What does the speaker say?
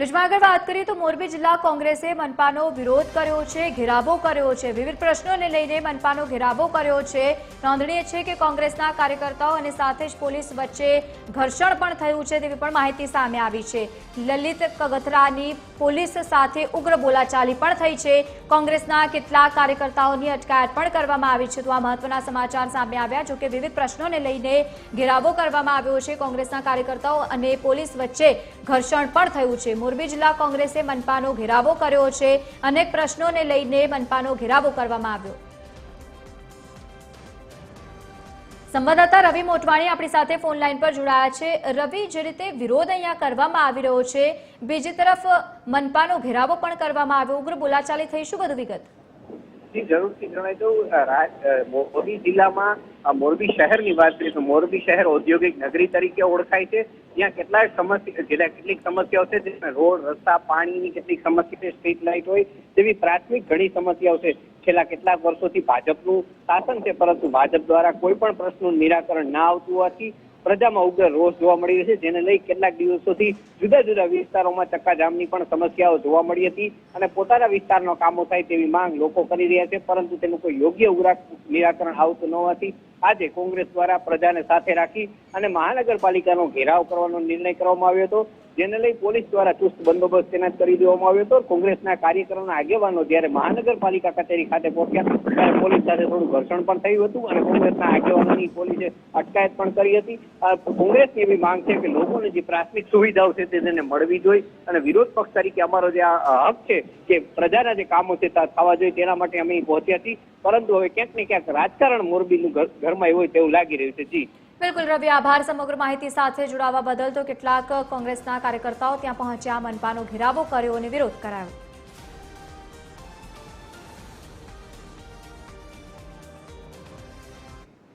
લુજમાં આગળ વાત કરીએ તો મોરબી જિલ્લા કોંગ્રેસે મનપાનો વિરોધ કર્યો છે, ઘેરાવો કર્યો છે. વિવિધ પ્રશ્નોને લઈને મનપાનો ઘેરાવો કર્યો છે. નોંધનીય છે કે કોંગ્રેસના કાર્યકર્તાઓ અને સાથે જ પોલીસ વચ્ચે ઘર્ષણ પણ થયું છે તેવી પણ માહિતી સામે આવી છે. લલિત કગથરાની પોલીસ સાથે ઉગ્ર બોલાચાલી પણ થઈ છે. કોંગ્રેસના કેટલાક કાર્યકર્તાઓની અટકાયત પણ કરવામાં આવી છે. તો આ મહત્વના સમાચાર સામે આવ્યા. જોકે વિવિધ પ્રશ્નોને લઈને ઘેરાવો કરવામાં આવ્યો છે. કોંગ્રેસના કાર્યકર્તાઓ અને પોલીસ વચ્ચે ઘર્ષણ પણ થયું છે. મોરબી જિલ્લા કોંગ્રેસે મનપાનો ઘેરાવો કર્યો છે. અનેક પ્રશ્નોને લઈને મનપાનો ઘેરાવો કરવામાં આવ્યો. સંવાદદાતા રવિ મોટવાણી આપણી સાથે ફોન લાઈન પર જોડાયા છે. રવિ, જે રીતે વિરોધ અહીંયા કરવામાં આવી રહ્યો છે, બીજી તરફ મનપાનો ઘેરાવો પણ કરવામાં આવ્યો. ઉગ્ર બોલાચાલી થઈ શું બધું વિગત? જી જરૂરથી જણાવી દઉં મોરબી જિલ્લામાં મોરબી શહેરની વાત કરીએ તો મોરબી શહેર ઔદ્યોગિક નગરી તરીકે ઓળખાય છે. ત્યાં કેટલાક સમસ્યા જેટલા કેટલીક સમસ્યાઓ છે, જેમાં રોડ, રસ્તા, પાણીની કેટલીક સમસ્યા છે, સ્ટ્રીટ લાઇટ હોય, તેવી પ્રાથમિક ઘણી સમસ્યાઓ છે. છેલ્લા કેટલાક વર્ષોથી ભાજપનું શાસન છે, પરંતુ ભાજપ દ્વારા કોઈ પણ પ્રશ્નનું નિરાકરણ ના આવતું હોવાથી પ્રજામાં ઉગ્ર રોષ જોવા મળી રહ્યો છે, જેને લઈ કેટલાક દિવસોથી જુદા જુદા વિસ્તારોમાં ચક્કાજામની પણ સમસ્યાઓ જોવા મળી હતી અને પોતાના વિસ્તારનો કામો થાય તેવી માંગ લોકો કરી રહ્યા છે, પરંતુ તેનું કોઈ યોગ્ય નિરાકરણ આવતું ન હોવાથી આજે કોંગ્રેસ દ્વારા પ્રજાને સાથે રાખી અને મહાનગરપાલિકાનો ઘેરાવ કરવાનો નિર્ણય કરવામાં આવ્યો હતો, જેને લઈ પોલીસ દ્વારા ચુસ્ત બંદોબસ્ત તૈનાત કરી દેવામાં આવ્યો હતો. કોંગ્રેસના કાર્યકરોના આગેવાનો જ્યારે મહાનગરપાલિકા કચેરી ખાતે પહોંચ્યા ત્યારે પોલીસ સાથે થોડું ઘર્ષણ પણ થયું હતું અને કોંગ્રેસના આગેવાનોની પોલીસે અટકાયત પણ કરી હતી. કોંગ્રેસની એવી માંગ છે કે લોકોને જે પ્રાથમિક સુવિધાઓ છે તે તેને મળવી જોઈએ. અને વિરોધ પક્ષ તરીકે અમારો જે આ હક છે કે પ્રજાના જે કામો છે થવા જોઈએ તેના માટે અમે પહોંચ્યા છીએ. પરંતુ હવે ક્યાંક ને ક્યાંક રાજકારણ મોરબીનું ઘર- ઘરમાં હોય તેવું લાગી રહ્યું છે. જી. બિલકુલ, રવિ, આભાર. સમગ્ર માહિતી સાથે જોડાવા બદલ તો કેટલાક કોંગ્રેસના કાર્યકર્તાઓ ત્યાં પહોંચ્યા, મનપાનો ઘેરાવો કર્યો અને વિરોધ કરાયો.